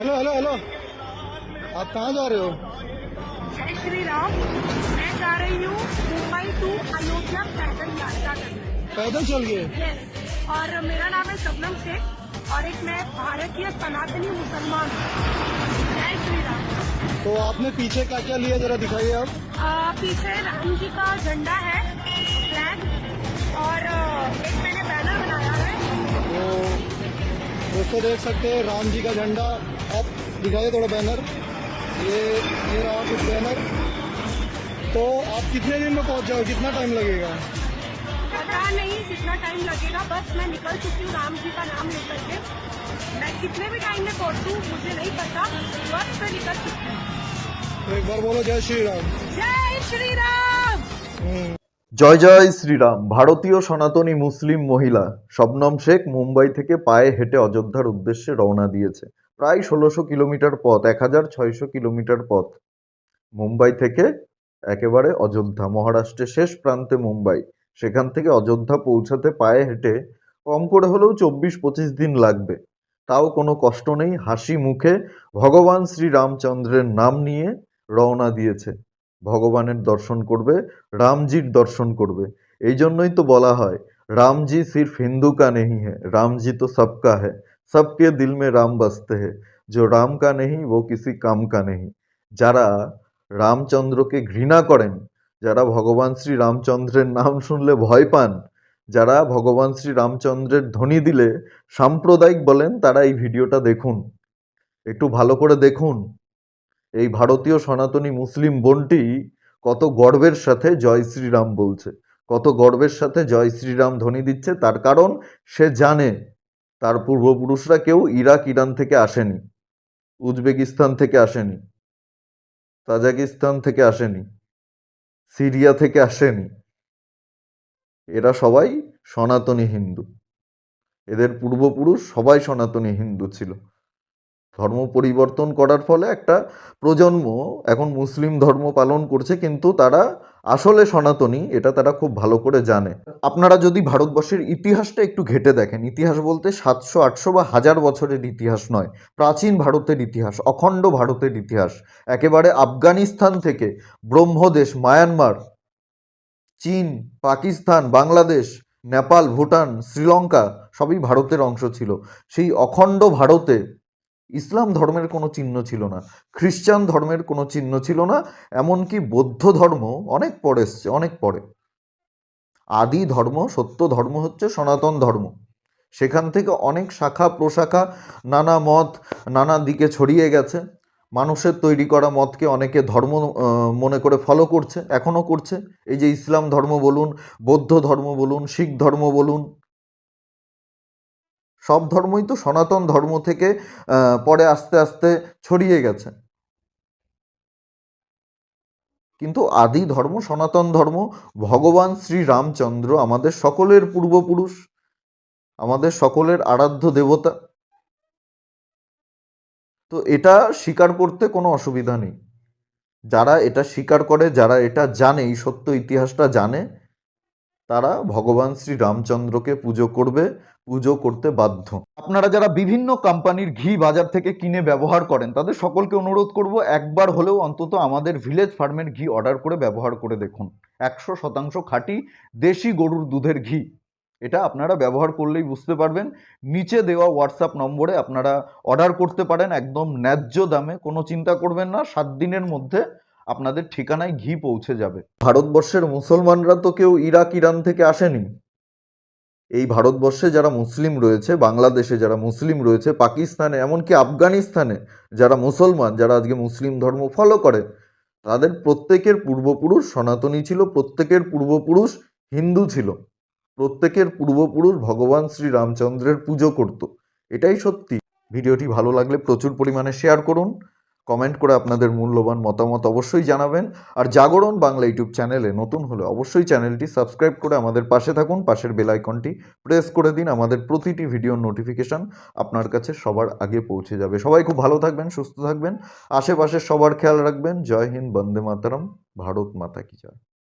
Hello hello hello आप कहाँ जा रहे हो? जय श्री राम। मैं जा रही हूँ मुंबई टू अयोध्या पैदल यात्रा करने। पैदल चल गए? और मेरा नाम है शबनम शेख और एक मैं भारतीय सनातनी मुसलमान हूँ। जय श्री राम। तो आपने पीछे क्या क्या लिया जरा दिखाइए आप। आ, पीछे राम जी का झंडा है फ्लैग और एक मैंने बैनर बनाया है। तो दोस्तों देख सकते हैं राम जी का झंडा आप दिखाइए थोड़ा बैनर। ये ये रहा कुछ बैनर। तो आप कितने दिन में पहुँच जाओ कितना टाइम लगेगा? पता नहीं कितना टाइम लगेगा बस मैं निकल चुकी हूँ राम जी का नाम लेकर के। मैं कितने भी टाइम में पहुंचूँ मुझे नहीं पता बस मैं निकल चुकी हूँ। तो एक बार बोलो जय श्री राम। जय श्री राम! हम्म, জয় জয় শ্রীরাম, ভারতীয় সনাতনী মুসলিম মহিলা। শবনম শেখ মুম্বাই থেকে পায়ে হেঁটে অযোধ্যার উদ্দেশ্যে রওনা দিয়েছে। প্রায় ষোলোশো কিলোমিটার পথ, এক হাজার ছয়শো কিলোমিটার পথ। মুম্বাই থেকে একেবারে অযোধ্যা, মহারাষ্ট্রের শেষ প্রান্তে মুম্বাই। সেখান থেকে অযোধ্যা পৌঁছাতে পায়ে হেঁটে কম করে হলেও চব্বিশ পঁচিশ দিন লাগবে। তাও কোনো কষ্ট নেই, হাসি মুখে ভগবান শ্রী রামচন্দ্রের নাম নিয়ে রওনা দিয়েছে। ভগবানের দর্শন করবে, রামজির দর্শন করবে। এই জন্যই তো বলা হয়, রামজি সির্ফ হিন্দু কা নেই হ্যাঁ রামজি তো সবকা হ্যাঁ সবকে দিল মে রাম বসতে হ্যাঁ যে রাম কা নেই ও কিসি কাম কা নেই যারা রামচন্দ্রকে ঘৃণা করেন, যারা ভগবান শ্রী রামচন্দ্রের নাম শুনলে ভয় পান, যারা ভগবান শ্রী রামচন্দ্রের ধ্বনি দিলে সাম্প্রদায়িক বলেন, তারা এই ভিডিওটা দেখুন। একটু ভালো করে দেখুন। এই ভারতীয় সনাতনী মুসলিম বোনটি কত গর্বের সাথে জয় শ্রীরাম বলছে, কত গর্বের সাথে জয় শ্রীরাম ধ্বনি দিচ্ছে, তার কারণ সে জানে, তার পূর্বপুরুষরা কেউ ইরাক, ইরান থেকে আসেনি, উজবেকিস্তান থেকে আসেনি, তাজাকিস্তান থেকে আসেনি, সিরিয়া থেকে আসেনি, এরা সবাই সনাতনী হিন্দু, এদের পূর্বপুরুষ সবাই সনাতনী হিন্দু ছিল। ধর্ম পরিবর্তন করার ফলে একটা প্রজন্ম এখন মুসলিম ধর্ম পালন করছে, কিন্তু তারা আসলে সনাতনী, এটা তারা খুব ভালো করে জানে। আপনারা যদি ভারতবর্ষের ইতিহাসটা একটু ঘেটে দেখেন, ইতিহাস বলতে সাতশো, আটশো বা হাজার বছরের ইতিহাস নয়, প্রাচীন ভারতের ইতিহাস, অখণ্ড ভারতের ইতিহাস। একেবারে আফগানিস্তান থেকে ব্রহ্মদেশ, মায়ানমার, চীন, পাকিস্তান, বাংলাদেশ, নেপাল, ভুটান, শ্রীলঙ্কা সবই ভারতের অংশ ছিল। সেই অখণ্ড ভারতে ইসলাম ধর্মের কোনো চিহ্ন ছিল না খ্রিস্টান ধর্মের কোনো চিহ্ন ছিল না, এমনকি বৌদ্ধ ধর্ম অনেক পরে এসছে, অনেক পরে। আদি ধর্ম, সত্য ধর্ম হচ্ছে সনাতন ধর্ম। সেখান থেকে অনেক শাখা প্রশাখা, নানা মত, নানা দিকে ছড়িয়ে গেছে। মানুষের তৈরি করা মতকে অনেকে ধর্ম মনে করে ফলো করছে, এখনও করছে। এই যে ইসলাম ধর্ম বলুন, বৌদ্ধ ধর্ম বলুন, শিখ ধর্ম বলুন সব ধর্মই তো সনাতন ধর্ম থেকে পরে আস্তে আস্তে ছড়িয়ে গেছে। কিন্তু আদি ধর্ম, সনাতন ধর্ম, ভগবান শ্রী রামচন্দ্র আমাদের সকলের পূর্বপুরুষ, আমাদের সকলের আরাধ্য দেবতা। তো এটা স্বীকার করতে কোনো অসুবিধা নেই। যারা এটা স্বীকার করে, যারা এটা জানে, এই সত্য ইতিহাসটা জানে তারা ভগবান শ্রী রামচন্দ্রকে পুজো করবে, পুজো করতে বাধ্য। আপনারা যারা বিভিন্ন কোম্পানির ঘি বাজার থেকে কিনে ব্যবহার করেন, তাদের সকলকে অনুরোধ করব, একবার হলেও অন্তত আমাদের ভিলেজ ফার্মের ঘি অর্ডার করে ব্যবহার করে দেখুন। একশো শতাংশ খাঁটি দেশি গরুর দুধের ঘি। এটা আপনারা ব্যবহার করলেই বুঝতে পারবেন। নিচে দেওয়া হোয়াটসঅ্যাপ নম্বরে আপনারা অর্ডার করতে পারেন, একদম ন্যায্য দামে, কোনো চিন্তা করবেন না। সাত দিনের মধ্যে আপনাদের ঠিকানায় ঘি পৌঁছে যাবে। ভারতবর্ষের মুসলমানরা তো কেউ ইরাক, ইরান থেকে আসেনি। এই ভারতবর্ষে যারা মুসলিম রয়েছে, বাংলাদেশে যারা মুসলিম রয়েছে, পাকিস্তানে, এমনকি আফগানিস্তানে যারা মুসলমান, যারা আজকে মুসলিম ধর্ম ফলো করে, তাদের প্রত্যেকের পূর্বপুরুষ সনাতনী ছিল, প্রত্যেকের পূর্বপুরুষ হিন্দু ছিল। প্রত্যেকের পূর্বপুরুষ ভগবান শ্রী রামচন্দ্রের পুজো করত। এটাই সত্যি। ভিডিওটি ভালো লাগলে প্রচুর পরিমাণে শেয়ার করুন। কমেন্ট করে আপনাদের মূল্যবান মতামত অবশ্যই জানাবেন। আর জাগরণ বাংলা ইউটিউব চ্যানেলে নতুন হলে অবশ্যই চ্যানেলটি সাবস্ক্রাইব করে আমাদের পাশে থাকুন। পাশের বেলাইকনটি প্রেস করে দিন। আমাদের প্রতিটি ভিডিওর নোটিফিকেশান আপনার কাছে সবার আগে পৌঁছে যাবে। সবাই খুব ভালো থাকবেন, সুস্থ থাকবেন। আশেপাশে সবার খেয়াল রাখবেন। জয় হিন্দ, বন্দে মাতারাম। ভারত মাতা কি জয়।